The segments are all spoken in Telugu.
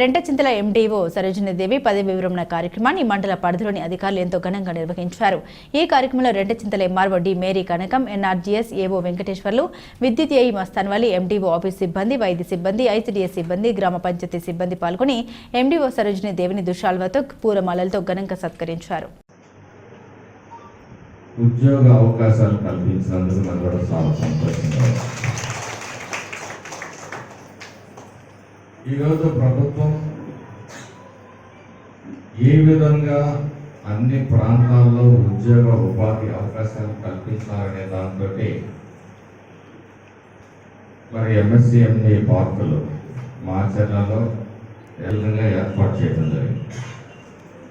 రెంటచింతల ఎండీఓ సరోజినీదేవి పదవి వివరణ కార్యక్రమాన్ని మండల పరిధిలోని అధికారులు ఎంతో ఘనంగా నిర్వహించారు. ఈ కార్యక్రమంలో Rentachintala MRO D Mary Kanakam NRGS AO Venkateswarlu విద్యుత్ ఏఈ మస్తాన్వాలి ఎండీఓ ఆఫీస్ సిబ్బంది వైద్య సిబ్బంది ఐసీడీఎస్ సిబ్బంది గ్రామ పంచాయతీ సిబ్బంది పాల్గొని ఎండీఓ సరోజినీదేవిని దుషాల్వతో పూలమాలలతో ఘనంగా సత్కరించారు. ఉద్యోగ అవకాశాలు కల్పించినందుకు నాకు కూడా చాలా సంతోషంగా ఈరోజు ప్రభుత్వం ఏ విధంగా అన్ని ప్రాంతాల్లో ఉద్యోగ ఉపాధి అవకాశాలు కల్పించాలనే దాంతో మరి ఎంఎస్సిఎండి పార్కులు మాచర్లలో ఏ విధంగా ఏర్పాటు చేయడం జరిగింది.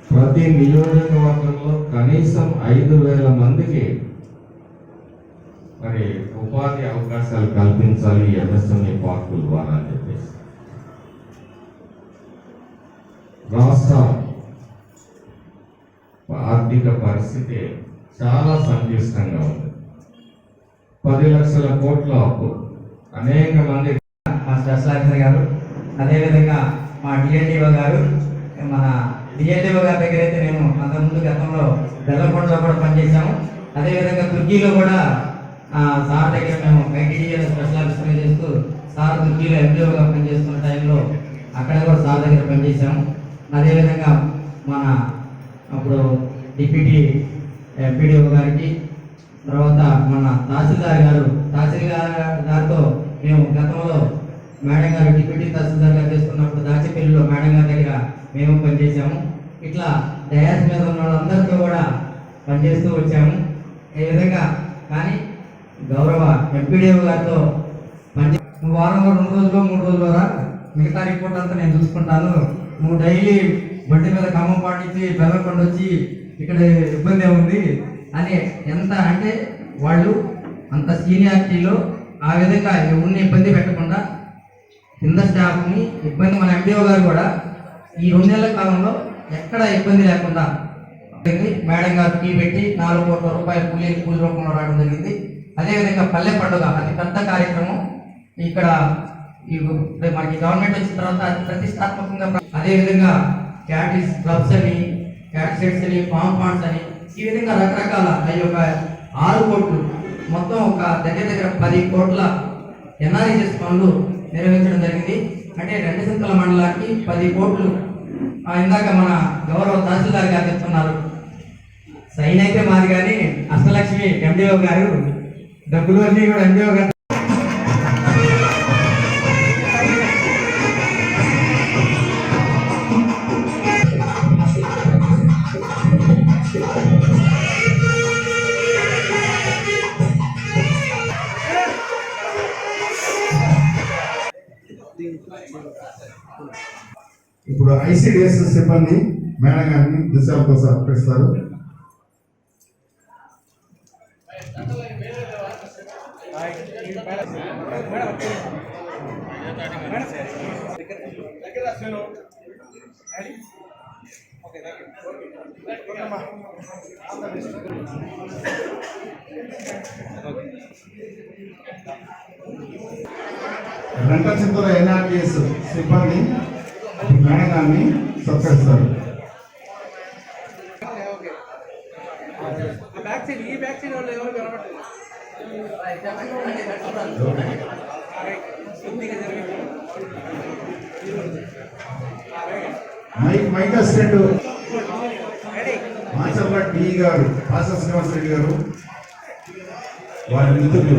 ప్రతి నియోజకవర్గంలో కనీసం ఐదు వేల మందికి మరి ఉపాధి అవకాశాలు కల్పించాలి ఎంఎస్ఎంఈ పార్కుల ద్వారా రాష్ట్ర ఆర్థిక పరిస్థితి చాలా సంక్లిష్టంగా ఉంది. పది లక్షల కోట్ల అప్పు. అనేక మంది మా స్పెషల్ గారు అదేవిధంగా మా డిఎన్డిఓ గారు మన డిఎన్డిఓ గారి దగ్గర అయితే మేము అంతకుముందు గతంలో బెల్లకొండలో కూడా పనిచేశాము. అదేవిధంగా తుర్కీలో కూడా సార్ దగ్గర మేము ఐటీడీఏ స్పెషల్ ఆఫీసర్గా చేస్తూ సార్ తుర్కీలో ఎండిఓగా పనిచేస్తున్న టైంలో అక్కడ కూడా సార్ దగ్గర పనిచేశాము. అదేవిధంగా మన అప్పుడు డిప్యూటీ ఎంపీడీఓ గారికి తర్వాత మన తహసీల్దార్ గారు తహసీల్దార్ గారితో మేము గతంలో మేడం గారు డిప్యూటీ తహసీల్దార్ గారు చేస్తున్నప్పుడు దాచేపల్లిలో మేడం గారి దగ్గర మేము పనిచేసాము ఇట్లా డయాస్ మీద ఉన్న వాళ్ళందరితో కూడా పనిచేస్తూ వచ్చాము. ఈ విధంగా? కానీ గౌరవ ఎంపీడీఓ గారితో పని వారం రెండు రోజులు మూడు రోజులు రా మిగతా రిపోర్ట్ అంతా నేను చూసుకుంటాను. నువ్వు డైలీ బండి మీద ఖమ్మం పాటించి బెల్లకొండ వచ్చి ఇక్కడ ఇబ్బంది ఉంది అని ఎంత అంటే వాళ్ళు అంత సీనియారిటీలో ఆ విధంగా ఎవరిని ఇబ్బంది పెట్టకుండా కింద స్టాఫ్ని ఇబ్బంది మన ఎంపీఓ గారు కూడా ఈ రెండేళ్ళ కాలంలో ఎక్కడ ఇబ్బంది లేకుండా మేడం గారు టీ పెట్టి నాలుగు కోట్ల రూపాయలు కూలీ కూలి రూపంలో రావడం జరిగింది. అదేవిధంగా పల్లె పండుగ అతి పెద్ద కార్యక్రమం. ఇక్కడ ఈ మనకి గవర్నమెంట్ వచ్చిన తర్వాత ప్రతిష్టాత్మకంగా అదేవిధంగా క్యాటిస్ క్లబ్స్ అని క్యాట్సెట్స్ అని ఫామ్ పాండ్స్ అని ఈ విధంగా రకరకాల ఈ యొక్క ఆరు కోట్లు మొత్తం ఒక దగ్గర దగ్గర పది కోట్ల ఎన్ఆర్ఎస్ఎస్ పనులు నిర్వహించడం జరిగింది. అంటే రెండు సింతల మండలానికి పది కోట్లు. ఆ, ఇందాక మన గౌరవ తహసీల్దార్ గారు చెప్తున్నారు. సైన్ అయితే మాది కానీ అష్టలక్ష్మి ఎండిఓ గారు డబ్బులు అన్నీ కూడా ఎండిఓ గారు ఇప్పుడు ఐసిడిఎస్ సిబ్బంది మేడం గారిని దిశాలతో సహకరిస్తారు రెంట చింతల ఎన్ఆర్టీఎస్ సిబ్బంది గారిని సత్కరిస్తారు మైక్ అసిస్టెంట్. మాచర్ల డి గారు ఆశా శ్రీనివాస రెడ్డి గారు వారి మిత్రులు.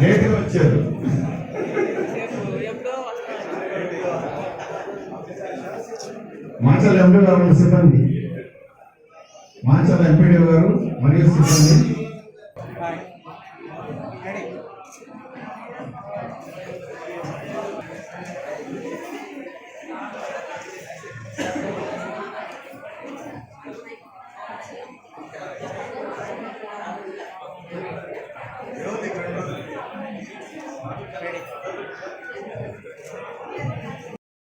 లేటుగా వచ్చారు మాంచాల ఎంపీ గారు సిబ్బంది మాంచాల ఎంపీడీ గారు మరియు సిబ్బంది Thank you. ready.